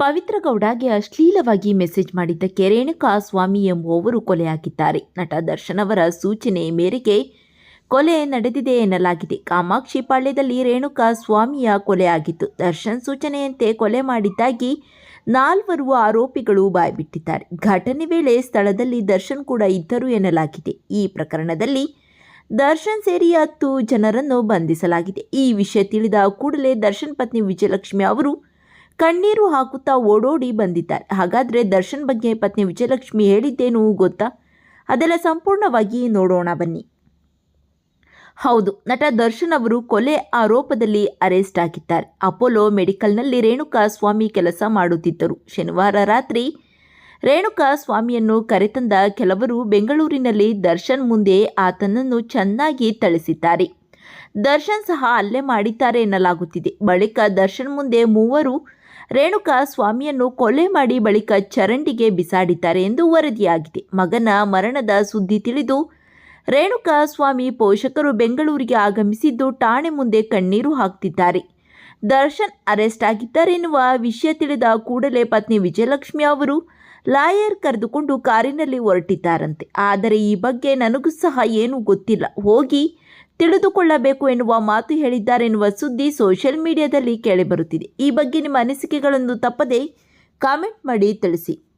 ಪವಿತ್ರ ಗೌಡಗೆ ಅಶ್ಲೀಲವಾಗಿ message ಮಾಡಿದ್ದಕ್ಕೆ ರೇಣುಕಾ ಸ್ವಾಮಿ ಎಂಬುವವರು ಕೊಲೆಯಾಗಿದ್ದಾರೆ. ನಟ ದರ್ಶನ್ ಅವರ ಸೂಚನೆ ಮೇರೆಗೆ ಕೊಲೆ ನಡೆದಿದೆ ಎನ್ನಲಾಗಿದೆ. ಕಾಮಾಕ್ಷಿ ಪಾಳ್ಯದಲ್ಲಿ ರೇಣುಕಾ ಸ್ವಾಮಿಯ ಕೊಲೆಯಾಗಿತ್ತು. ದರ್ಶನ್ ಸೂಚನೆಯಂತೆ ಕೊಲೆ ಮಾಡಿದ್ದಾಗಿ ನಾಲ್ವರು ಆರೋಪಿಗಳು ಬಾಯ್ಬಿಟ್ಟಿದ್ದಾರೆ. ಘಟನೆ ವೇಳೆ ಸ್ಥಳದಲ್ಲಿ ದರ್ಶನ್ ಕೂಡ ಇದ್ದರು ಎನ್ನಲಾಗಿದೆ. ಈ ಪ್ರಕರಣದಲ್ಲಿ ದರ್ಶನ್ ಸೇರಿ ಹತ್ತು ಜನರನ್ನು ಬಂಧಿಸಲಾಗಿದೆ. ಈ ವಿಷಯ ತಿಳಿದ ಕೂಡಲೇ ದರ್ಶನ್ ಪತ್ನಿ ವಿಜಯಲಕ್ಷ್ಮಿ ಅವರು ಕಣ್ಣೀರು ಹಾಕುತ್ತಾ ಓಡೋಡಿ ಬಂದಿದ್ದಾರೆ. ಹಾಗಾದರೆ ದರ್ಶನ್ ಬಗ್ಗೆ ಪತ್ನಿ ವಿಜಯಲಕ್ಷ್ಮಿ ಹೇಳಿದ್ದೇನು ಗೊತ್ತಾ? ಅದೆಲ್ಲ ಸಂಪೂರ್ಣವಾಗಿ ನೋಡೋಣ ಬನ್ನಿ. ಹೌದು, ನಟ ದರ್ಶನ್ ಅವರು ಕೊಲೆ ಆರೋಪದಲ್ಲಿ ಅರೆಸ್ಟ್ ಆಗಿದ್ದಾರೆ. ಅಪೋಲೋ ಮೆಡಿಕಲ್ನಲ್ಲಿ ರೇಣುಕಾ ಸ್ವಾಮಿ ಕೆಲಸ ಮಾಡುತ್ತಿದ್ದರು. ಶನಿವಾರ ರಾತ್ರಿ ರೇಣುಕಾ ಸ್ವಾಮಿಯನ್ನು ಕರೆತಂದ ಕೆಲವರು ಬೆಂಗಳೂರಿನಲ್ಲಿ ದರ್ಶನ್ ಮುಂದೆ ಆತನನ್ನು ಚೆನ್ನಾಗಿ ಥಳಿಸಿದ್ದಾರೆ. ದರ್ಶನ್ ಸಹ ಅಲ್ಲೇ ಮಾಡಿದ್ದಾರೆ ಎನ್ನಲಾಗುತ್ತಿದೆ. ಬಳಿಕ ದರ್ಶನ್ ಮುಂದೆ ಮೂವರು ರೇಣುಕಾ ಸ್ವಾಮಿಯನ್ನು ಕೊಲೆ ಮಾಡಿ ಬಳಿಕ ಚರಂಡಿಗೆ ಬಿಸಾಡಿದ್ದಾರೆ ಎಂದು ವರದಿಯಾಗಿದೆ. ಮಗನ ಮರಣದ ಸುದ್ದಿ ತಿಳಿದು ರೇಣುಕಾ ಸ್ವಾಮಿ ಪೋಷಕರು ಬೆಂಗಳೂರಿಗೆ ಆಗಮಿಸಿದ್ದು ಠಾಣೆ ಮುಂದೆ ಕಣ್ಣೀರು ಹಾಕ್ತಿದ್ದಾರೆ. ದರ್ಶನ್ ಅರೆಸ್ಟ್ ಆಗಿದ್ದಾರೆ ಎನ್ನುವ ವಿಷಯ ತಿಳಿದ ಕೂಡಲೇ ಪತ್ನಿ ವಿಜಯಲಕ್ಷ್ಮಿ ಅವರು ಲಾಯರ್ ಕರೆದುಕೊಂಡು ಕಾರಿನಲ್ಲಿ ಹೊರಟಿದ್ದಾರಂತೆ. ಆದರೆ ಈ ಬಗ್ಗೆ ನನಗೂ ಸಹ ಏನೂ ಗೊತ್ತಿಲ್ಲ. ಹೋಗಿ ತಿಳಿದುಕೊಳ್ಳಬೇಕು ಎನ್ನುವ ಮಾತು ಹೇಳಿದ್ದಾರೆ ಎನ್ನುವ ಸುದ್ದಿ ಸೋಷಿಯಲ್ ಮೀಡಿಯಾದಲ್ಲಿ ಕೇಳಿಬರುತ್ತಿದೆ. ಈ ಬಗ್ಗೆ ನಿಮ್ಮ ಅನಿಸಿಕೆಗಳನ್ನು ತಪ್ಪದೆ ಕಾಮೆಂಟ್ ಮಾಡಿ ತಿಳಿಸಿ.